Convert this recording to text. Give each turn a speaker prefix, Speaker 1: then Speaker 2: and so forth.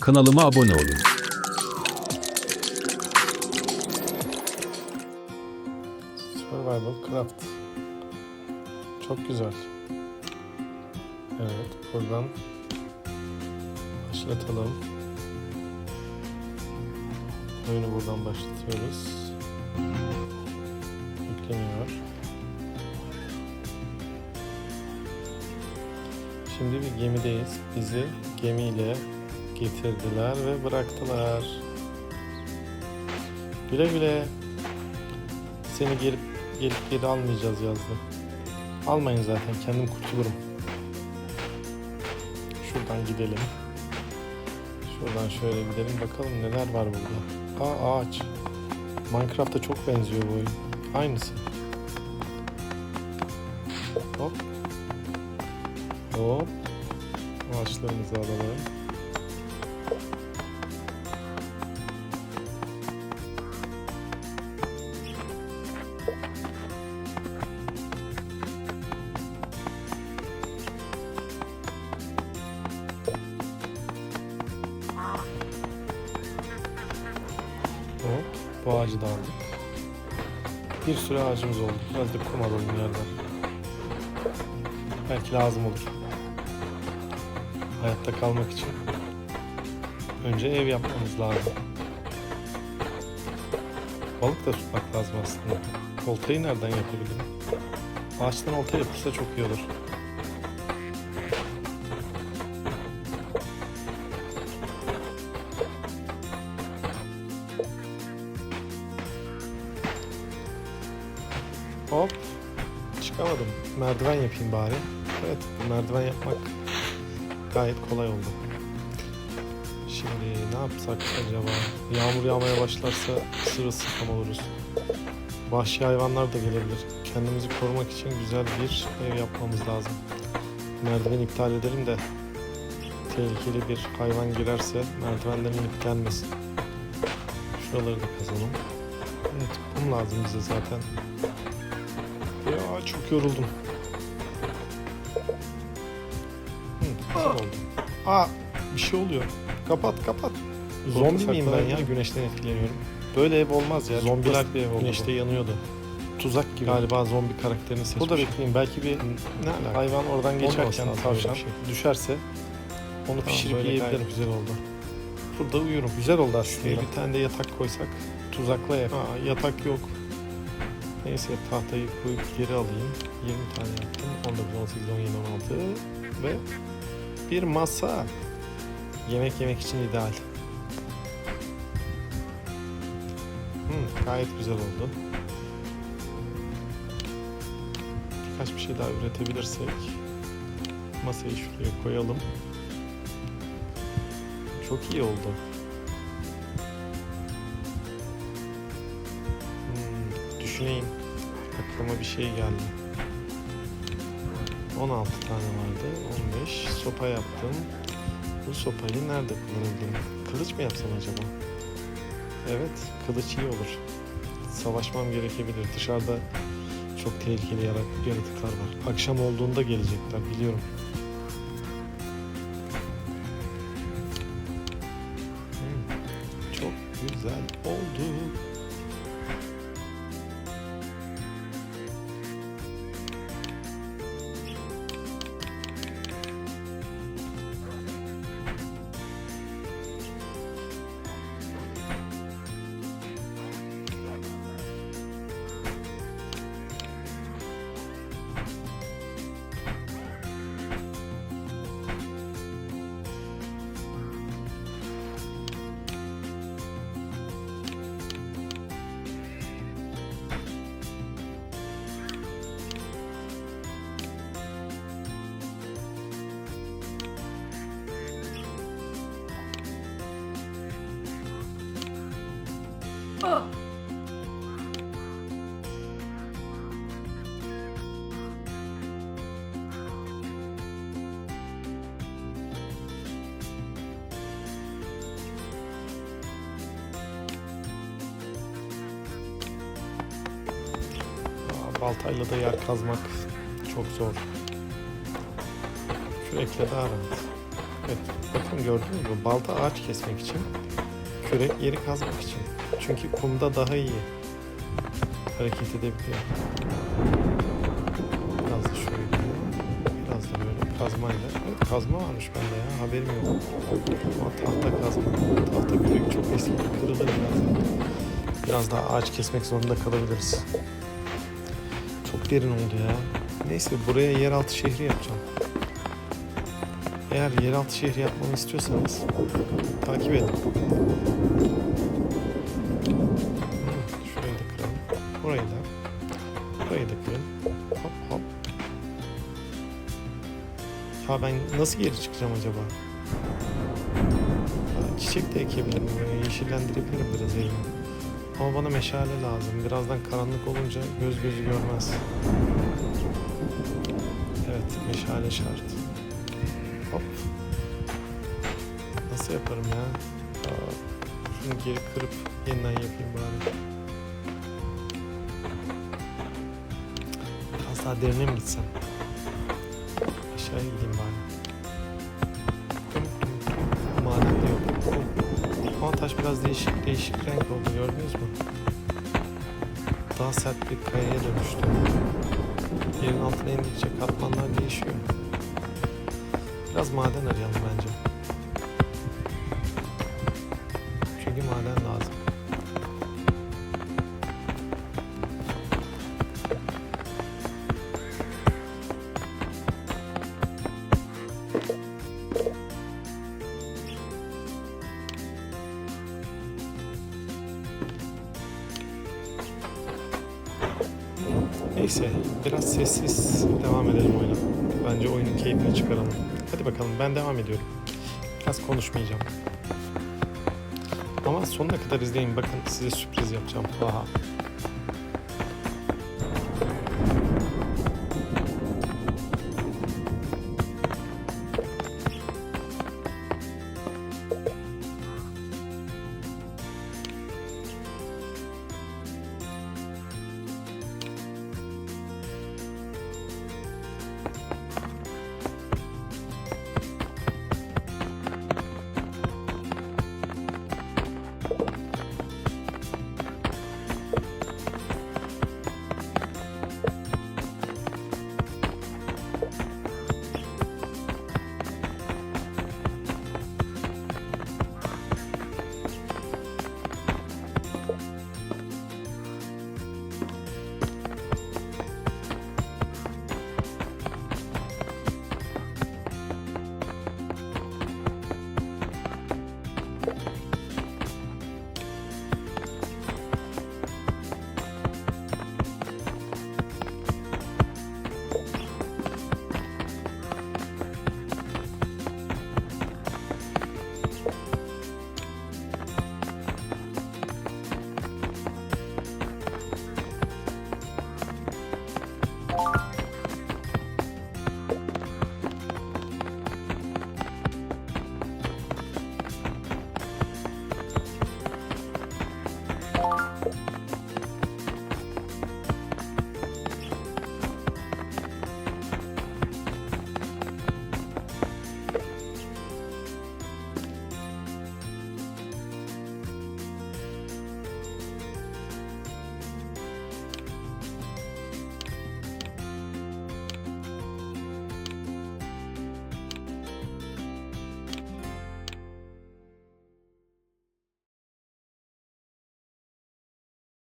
Speaker 1: Kanalıma abone olun.
Speaker 2: Survival Craft. Çok güzel. Evet, buradan başlatalım. Oyunu buradan başlatıyoruz. Yükleniyor. Şimdi bir gemideyiz. Bizi gemiyle getirdiler ve bıraktılar. Güle güle. Seni gelip gelip geri almayacağız yazdı. Almayın zaten kendim kurtulurum. Şuradan gidelim. Şuradan şöyle gidelim bakalım neler var burada. Aa ağaç. Minecraft'a çok benziyor bu oyun. Aynısı. Hop. Hop. Ağaçlarımızı alalım. Ağacı da aldık. Bir sürü ağacımız oldu. Biraz da kum alalım yerden. Belki lazım olur. Hayatta kalmak için önce ev yapmamız lazım. Balık da tutmak lazım aslında. Oltayı nereden yapabilirim? Ağaçtan olta yapılsa çok iyi olur. Merdiven yapayım bari. Evet, merdiven yapmak gayet kolay oldu. Şimdi ne yapsak acaba? Yağmur yağmaya başlarsa sırılsıklam oluruz. Vahşi hayvanlar da gelebilir. Kendimizi korumak için güzel bir ev yapmamız lazım. Merdiveni iptal edelim de tehlikeli bir hayvan girerse merdivenden inip gelmesin. Şuraları da kazalım. Evet, kum lazım bize zaten. Ya çok yoruldum. Oldu. Aa bir şey oluyor. Kapat kapat. Zombi miyim ben ya? Güneşten etkileniyorum. Böyle ev olmaz ya. Zombiler bir ev oldu Güneşte yanıyordu. Tuzak gibi. Galiba zombi karakterini seçmiş. Burada bekleyeyim. Belki bir ne alaka? hayvan oradan geçerken tavşan düşerse onu pişirip yiyebilirim. Güzel oldu. Burada uyurum. Güzel oldu aslında. bir tane de yatak koysak. Tuzaklı ev. Aa, yatak yok. Neyse tahtayı koyup geri alayım. 20 tane yaptım. 19, 18, 17, 16 ve bir masa. Yemek yemek için ideal. Hmm, gayet güzel oldu. Birkaç bir şey daha üretebilirsek masayı şuraya koyalım. Çok iyi oldu. Hmm, düşüneyim. Aklıma bir şey geldi. 16 tane vardı. 15. Sopa yaptım. Bu sopayı nerede kullanabilirim? Kılıç mı yapsam acaba? Evet, kılıç iyi olur. Savaşmam gerekebilir. Dışarıda çok tehlikeli yara- yaratıklar var. Akşam olduğunda gelecekler biliyorum. Hmm, Çok güzel oldu. Baltayla da yer kazmak çok zor. Şu ekle daha rahat. Evet. Bakın gördünüz mü? Balta ağaç kesmek için. Kürek yeri kazmak için. Çünkü kumda daha iyi hareket edebiliyor. Biraz da şöyle. Biraz da böyle kazmayla. Evet, kazma varmış bende ya. Haberim yok. Ama tahta kazma. Tahta kürek çok eski. Kırılır birazdan. Biraz daha ağaç kesmek zorunda kalabiliriz. Çok derin oldu ya. Neyse buraya yeraltı şehri yapacağım. Eğer yeraltı şehri yapmamı istiyorsanız takip edin. Ya ben nasıl geri çıkacağım acaba? Ya çiçek de ekebilirim. Yeşillendirebilirim biraz elimi. Ama bana meşale lazım. Birazdan karanlık olunca göz gözü görmez. Evet, meşale şart. Hop. Nasıl yaparım ya? Aa, şunu geri kırıp yeniden yapayım bari. Biraz daha derine mi gitsem? Aşağıya gideyim bari. Maden de yok. Ama taş biraz değişik değişik renk oldu gördünüz mü? Daha sert bir kayaya dönüştü. Yerin altına indikçe katmanlar değişiyor. Biraz maden arayalım bence. Çünkü maden lazım. Neyse biraz sessiz devam edelim oyuna. Bence oyunun keyfini çıkaralım. Hadi bakalım ben devam ediyorum. Biraz konuşmayacağım. Ama sonuna kadar izleyin bakın size sürpriz yapacağım. Aha.